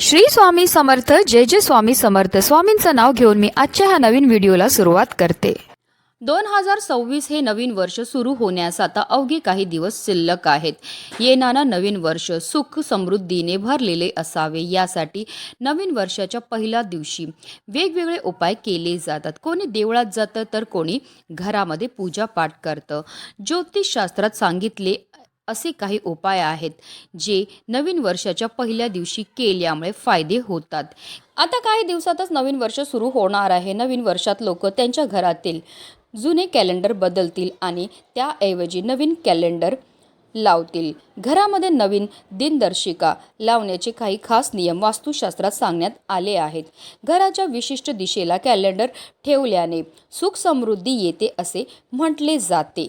श्री स्वामी समर्थ जय जय स्वामी समर्थ. स्वामींचं नाव घेऊन मी आजच्या ह्या नवीन व्हिडिओला सुरुवात करते. दोन हजार सव्वीस हे नवीन वर्ष सुरू होण्यास आता अवघे काही दिवस शिल्लक आहेत. येणारं नवीन वर्ष सुख समृद्धीने भरलेले असावे. यासाठी नवीन वर्षाच्या पहिल्या दिवशी वेगवेगळे उपाय केले जातात. कोणी देवळात जातं तर कोणी घरामध्ये पूजापाठ करतं. ज्योतिषशास्त्रात सांगितले असे काही उपाय आहेत जे नवीन वर्षाच्या पहिल्या दिवशी केल्यामुळे फायदे होतात. आता काही दिवसातच नवीन वर्ष सुरू होणार आहे. नवीन वर्षात लोक त्यांच्या घरातील जुने कॅलेंडर बदलतील आणि त्याऐवजी नवीन कॅलेंडर लावतील. घरामध्ये नवीन दिनदर्शिका लावण्याचे काही खास नियम वास्तुशास्त्रात सांगण्यात आले आहेत. घराच्या विशिष्ट दिशेला कॅलेंडर ठेवल्याने सुख समृद्धी येते असे म्हटले जाते.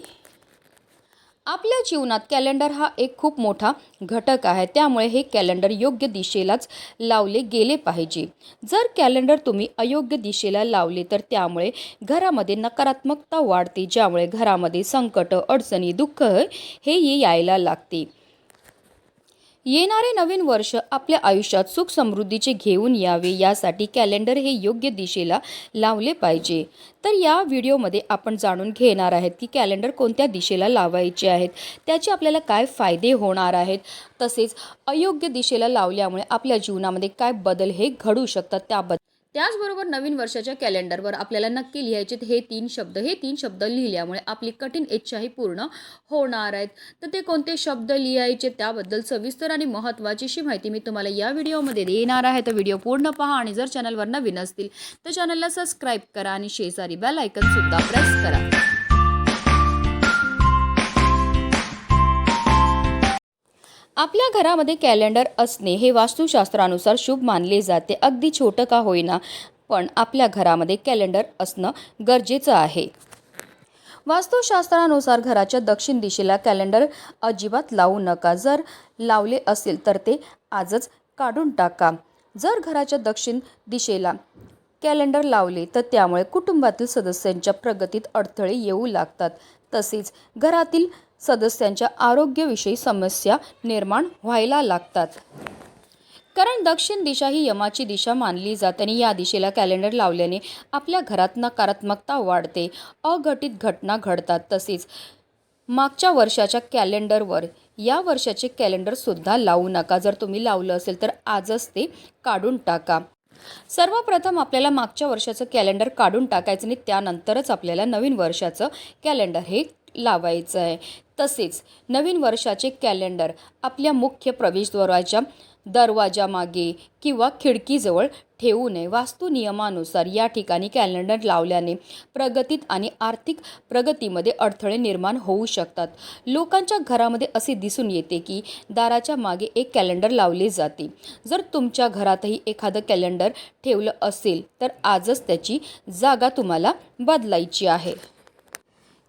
आपल्या जीवनात कॅलेंडर हा एक खूप मोठा घटक आहे. त्यामुळे हे कॅलेंडर योग्य दिशेलाच लावले गेले पाहिजे. जर कॅलेंडर तुम्ही अयोग्य दिशेला लावले तर त्यामुळे घरामध्ये नकारात्मकता वाढते ज्यामुळे घरामध्ये संकट अडचणी दुःख हे यायला लागते. येणारे नवीन वर्ष आपल्या आयुष्यात सुख समृद्धीचे घेऊन यावे यासाठी कॅलेंडर हे योग्य दिशेला लावले पाहिजे. तर या व्हिडिओमध्ये आपण जाणून घेणार आहेत की कॅलेंडर कोणत्या दिशेला लावायचे आहेत त्याचे आपल्याला काय फायदे होणार आहेत. तसेच अयोग्य दिशेला लावल्यामुळे आपल्या जीवनामध्ये काय बदल हे घडू शकतात त्याबद्दल त्याचबरोबर नवीन वर्षाच्या कॅलेंडरवर आपल्याला नक्की लिहायचे हे तीन शब्द हे तीन शब्द लिहिल्यामुळे आपली कठीण इच्छाही पूर्ण होणार आहेत. तर ते कोणते शब्द लिहायचे त्याबद्दल सविस्तर आणि महत्त्वाचीशी माहिती मी तुम्हाला या व्हिडिओमध्ये देणार आहे. तर व्हिडिओ पूर्ण पहा आणि जर चॅनलवर नवीन असतील तर चॅनलला सबस्क्राईब करा आणि शेजारी बेल ऐकनसुद्धा प्रेस करा. आपल्या घरामध्ये कॅलेंडर असणे हे वास्तुशास्त्रानुसार शुभ मानले जाते. अगदी छोटं का होईना पण आपल्या घरामध्ये कॅलेंडर असणं गरजेचं आहे. वास्तुशास्त्रानुसार घराच्या दक्षिण दिशेला कॅलेंडर अजिबात लावू नका. जर लावले असेल तर ते आजच काढून टाका. जर घराच्या दक्षिण दिशेला कॅलेंडर लावले तर त्यामुळे कुटुंबातील सदस्यांच्या प्रगतीत अडथळे येऊ लागतात. तसेच घरातील सदस्यांच्या आरोग्यविषयी समस्या निर्माण व्हायला लागतात. कारण दक्षिण दिशा ही यमाची दिशा मानली जाते आणि या दिशेला कॅलेंडर लावल्याने आपल्या घरात नकारात्मकता वाढते. अघटित घटना घडतात. तसेच मागच्या वर्षाच्या कॅलेंडरवर या वर्षाचे कॅलेंडरसुद्धा लावू नका. जर तुम्ही लावलं असेल तर आजच ते काढून टाका. सर्वप्रथम आपल्याला मागच्या वर्षाचं कॅलेंडर काढून टाकायचं आणि त्यानंतरच आपल्याला नवीन वर्षाचं कॅलेंडर हे लावायचं आहे. तसेच नवीन वर्षाचे कॅलेंडर आपल्या मुख्य प्रवेशद्वाराच्या दरवाजामागे किंवा खिडकीजवळ ठेवू नये. वास्तू नियमानुसार या ठिकाणी कॅलेंडर लावल्याने प्रगतीत आणि आर्थिक प्रगतीमध्ये अडथळे निर्माण होऊ शकतात. लोकांच्या घरामध्ये असे दिसून येते की दाराच्या मागे एक कॅलेंडर लावले जाते. जर तुमच्या घरातही एखादं कॅलेंडर ठेवलं असेल तर आजच त्याची जागा तुम्हाला बदलायची आहे.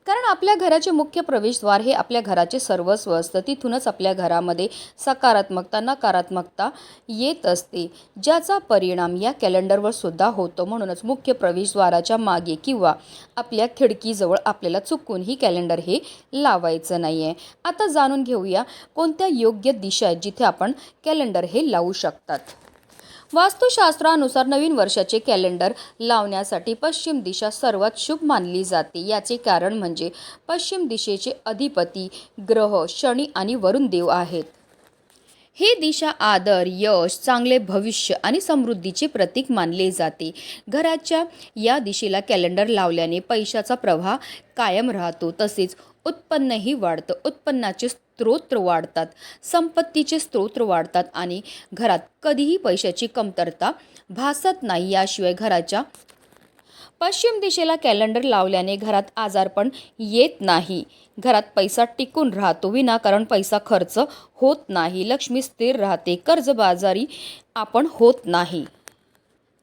कारण आपल्या घराचे मुख्य प्रवेशद्वार हे आपल्या घराचे सर्वस्व असतं. तिथूनच आपल्या घरामध्ये सकारात्मकता नकारात्मकता येत असते ज्याचा परिणाम या कॅलेंडरवर सुद्धा होतो. म्हणूनच मुख्य प्रवेशद्वाराच्या मागे किंवा आपल्या खिडकीजवळ आपल्याला चुकून ही कॅलेंडर हे लावायचं नाही आहे आता जाणून घेऊया कोणत्या योग्य दिशा आहेत जिथे आपण कॅलेंडर हे लावू शकतात. वास्तुशास्त्रानुसार नवीन वर्षाचे कॅलेंडर लावण्यासाठी पश्चिम दिशा सर्वात शुभ मानली जाते. याचे कारण म्हणजे पश्चिम दिशेचे अधिपती ग्रह शनी आणि वरुण देव आहेत. ही दिशा आदर यश चांगले भविष्य आणि समृद्धीचे प्रतीक मानले जाते. घराच्या या दिशेला कॅलेंडर लावल्याने पैशाचा प्रवाह कायम राहतो तसेच उत्पन्नही वाढतं. उत्पन्नाचे स्त्रोत्र वाढतात संपत्तीचे स्त्रोत वाढतात आणि घरात कधीही पैशाची कमतरता भासत नाही. याशिवाय घराच्या पश्चिम दिशेला कॅलेंडर लावल्याने घरात आजारपण येत नाही. घरात पैसा टिकून राहतो विनाकारण पैसा खर्च होत नाही. लक्ष्मी स्थिर राहते. कर्जबाजारी आपण होत नाही.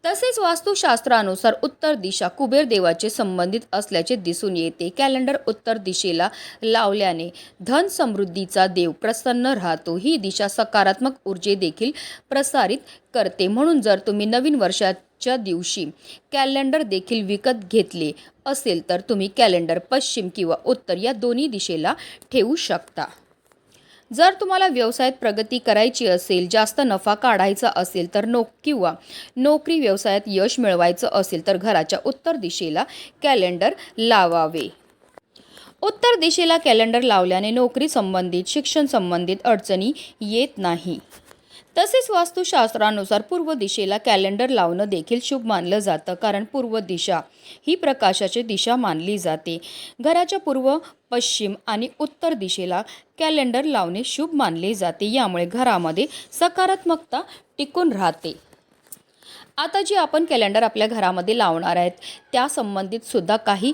तसेच वास्तुशास्त्रानुसार उत्तर दिशा कुबेर देवाचे संबंधित असल्याचे दिसून येते. कॅलेंडर उत्तर दिशेला लावल्याने धन समृद्धीचा देव प्रसन्न राहतो. ही दिशा सकारात्मक ऊर्जे देखील प्रसारित करते. म्हणून जर तुम्ही नवीन वर्षाच्या दिवशी कॅलेंडर देखील विकत घेतले असेल तर तुम्ही कॅलेंडर पश्चिम किंवा उत्तर या दोन्ही दिशेला ठेवू शकता. जर तुम्हाला व्यवसायात प्रगती करायची असेल जास्त नफा काढायचा असेल तर नो किंवा नोकरी व्यवसायात यश मिळवायचं असेल तर घराच्या उत्तर दिशेला कॅलेंडर लावावे. उत्तर दिशेला कॅलेंडर लावल्याने नोकरी संबंधित शिक्षण संबंधित अडचणी येत नाही. तसेच वास्तुशास्त्रानुसार पूर्व दिशेला कॅलेंडर लावणं देखील शुभ मानलं जातं कारण पूर्व दिशा ही प्रकाशाची दिशा मानली जाते. घराच्या पूर्व पश्चिम आणि उत्तर दिशेला कॅलेंडर लावणे शुभ मानले जाते यामुळे घरामध्ये सकारात्मकता टिकून राहते. आता जी आपण कॅलेंडर आपल्या घरामध्ये लावणार आहेत त्या संबंधित सुद्धा काही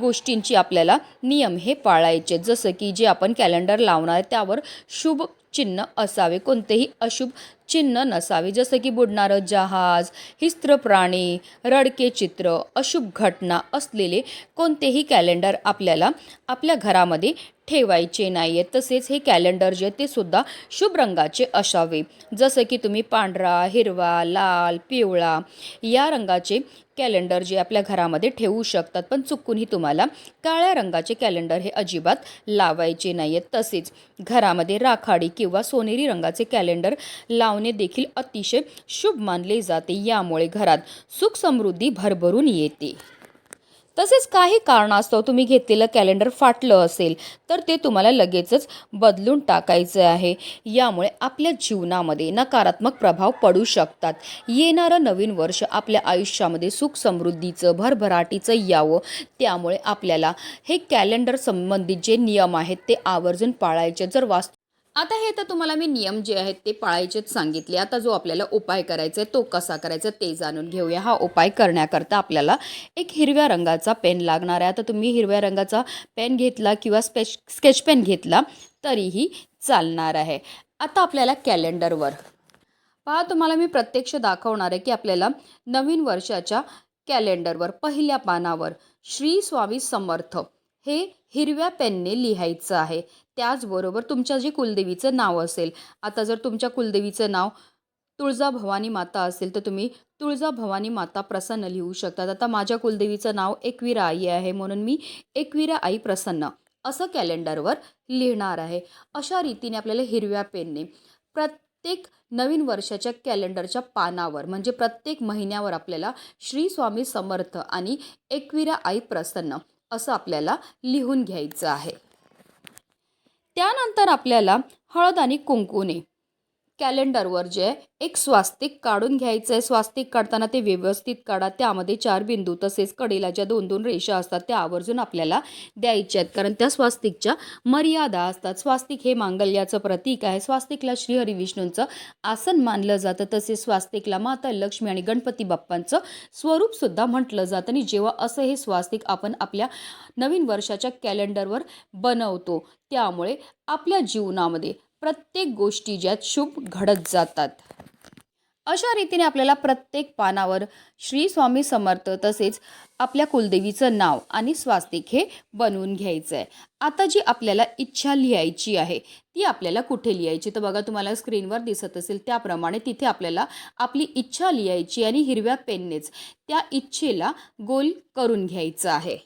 गोष्टींची आपल्याला नियम हे पाळायचे. जसं की जे आपण कॅलेंडर लावणार त्यावर शुभ चिन्ह असावे. कोणतेही अशुभ चिन्ह नसावे. जसं की बुडणारं जहाज हिस्त्र प्राणी रडके चित्र अशुभ घटना असलेले कोणतेही कॅलेंडर आपल्याला आपल्या घरामध्ये ठेवायचे नाही आहेत तसेच हे कॅलेंडर जे ते सुद्धा शुभ रंगाचे असावे. जसं की तुम्ही पांढरा हिरवा लाल पिवळा या रंगाचे कॅलेंडर जे आपल्या घरामध्ये ठेवू शकतात. पण चुकूनही तुम्हाला काळ्या रंगाचे कॅलेंडर हे अजिबात लावायचे नाही आहेत तसेच घरामध्ये राखाडी किंवा सोनेरी रंगाचे कॅलेंडर लावणे देखील अतिशय शुभ मानले जाते. यामुळे घरात सुख समृद्धी भरभरून येते. तसेच काही कारणास्तव तुम्ही घेतलेलं कॅलेंडर फाटलं असेल तर ते तुम्हाला लगेचच बदलून टाकायचं आहे. यामुळे आपल्या जीवनामध्ये नकारात्मक प्रभाव पडू शकतात. येणारं नवीन वर्ष आपल्या आयुष्यामध्ये सुख समृद्धीचं भरभराटीचं यावं. त्यामुळे आपल्याला हे कॅलेंडर संबंधित जे नियम आहेत ते आवर्जून पाळायचे. जर वास्तू आता हे तर तुम्हाला मी नियम जे आहेत ते पाळायचेच सांगितले. आता जो आपल्याला उपाय करायचा आहे तो कसा करायचा ते जाणून घेऊया. हा उपाय करण्याकरता आपल्याला एक हिरव्या रंगाचा पेन लागणार आहे. आता तुम्ही हिरव्या रंगाचा पेन घेतला किंवा स्पेच स्केच पेन घेतला तरीही चालणार आहे. आता आपल्याला कॅलेंडरवर. पहा तुम्हाला मी प्रत्यक्ष दाखवणार आहे की आपल्याला नवीन वर्षाच्या कॅलेंडरवर पहिल्या पानावर श्री स्वामी समर्थ हे हिरव्या पेनने लिहायचं आहे. त्याचबरोबर तुमच्या जे कुलदेवीचं नाव असेल आता जर तुमच्या कुलदेवीचं नाव तुळजा भवानी माता असेल तर तुम्ही तुळजा भवानी माता प्रसन्न लिहू शकतात. आता माझ्या कुलदेवीचं नाव एकविरा आई आहे म्हणून मी एकविरा आई प्रसन्न असं कॅलेंडरवर लिहिणार आहे. अशा रीतीने आपल्याला हिरव्या पेनने प्रत्येक नवीन वर्षाच्या कॅलेंडरच्या पानावर म्हणजे प्रत्येक महिन्यावर आपल्याला श्री स्वामी समर्थ आणि एकविरा आई प्रसन्न असं आपल्याला लिहून घ्यायचं आहे. त्यानंतर आपल्याला हळद आणि कुंकुने. कॅलेंडरवर जे एक स्वास्तिक काढून घ्यायचं आहे स्वास्तिक काढताना ते व्यवस्थित काढा. त्यामध्ये चार बिंदू तसेच कडेला ज्या दोन दोन रेषा असतात त्या आवर्जून आपल्याला द्यायच्या आहेत. कारण त्या स्वास्तिकच्या मर्यादा असतात. स्वास्तिक हे मांगल्याचं प्रतीक आहे. स्वास्तिकला श्रीहरी विष्णूंचं आसन मानलं जातं. तसेच स्वास्तिकला माता लक्ष्मी आणि गणपती बाप्पांचं स्वरूपसुद्धा म्हटलं जातं. आणि जेव्हा असं हे स्वास्तिक आपण आपल्या नवीन वर्षाच्या कॅलेंडरवर बनवतो त्यामुळे आपल्या जीवनामध्ये प्रत्येक गोष्टी ज्यात शुभ घडत जातात. अशा रीतीने आपल्याला प्रत्येक पानावर श्री स्वामी समर्थ तसेच आपल्या कुलदेवीचं नाव आणि स्वास्तिक हे बनवून घ्यायचं आहे आता जी आपल्याला इच्छा लिहायची आहे ती आपल्याला कुठे लिहायची? तर बघा तुम्हाला स्क्रीनवर दिसत असेल त्याप्रमाणे तिथे आपल्याला आपली इच्छा लिहायची आणि हिरव्या पेननेच त्या इच्छेला गोल करून घ्यायचं आहे.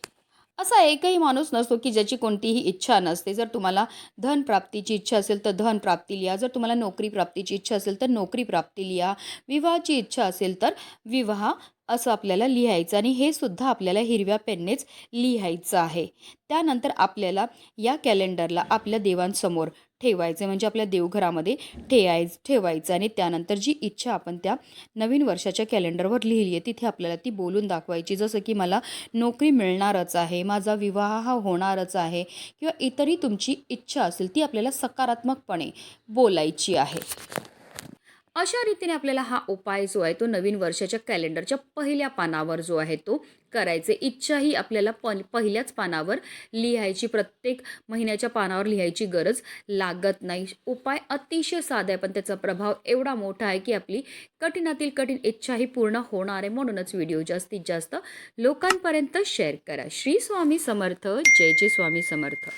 असा एकही माणूस नसतो की ज्याची कोणतीही इच्छा नसते. जर तुम्हाला धन प्राप्तीची इच्छा असेल तर धन प्राप्ती लिहा. जर तुम्हाला नोकरी प्राप्तीची इच्छा असेल तर नोकरी प्राप्ती लिहा. विवाहाची इच्छा असेल तर विवाह असं आपल्याला लिहायचं आणि हे सुद्धा आपल्याला हिरव्या पेननेच लिहायचं आहे. त्यानंतर आपल्याला या कॅलेंडरला आपल्या देवांसमोर ठेवायचं म्हणजे आपल्या देवघरामध्ये ठेवाय ठेवायचं आणि त्यानंतर जी इच्छा आपण त्या नवीन वर्षाच्या कॅलेंडरवर लिहिली आहे तिथे आपल्याला ती बोलून दाखवायची. जसं की मला नोकरी मिळणारच आहे माझा विवाह हा होणारच आहे किंवा इतरही तुमची इच्छा असेल ती आपल्याला सकारात्मकपणे बोलायची आहे. अशा रीतीने आपल्याला हा उपाय जो आहे तो नवीन वर्षाच्या कॅलेंडरच्या पहिल्या पानावर जो आहे तो करायचे. इच्छा ही आपल्याला प पहिल्याच पानावर लिहायची प्रत्येक महिन्याच्या पानावर लिहायची गरज लागत नाही. उपाय अतिशय साधा आहे पण त्याचा प्रभाव एवढा मोठा आहे की आपली कठीणातील कठीण इच्छा ही पूर्ण होणार आहे. म्हणूनच व्हिडिओ जास्तीत जास्त लोकांपर्यंत शेअर करा. श्री स्वामी समर्थ. जय जय स्वामी समर्थ.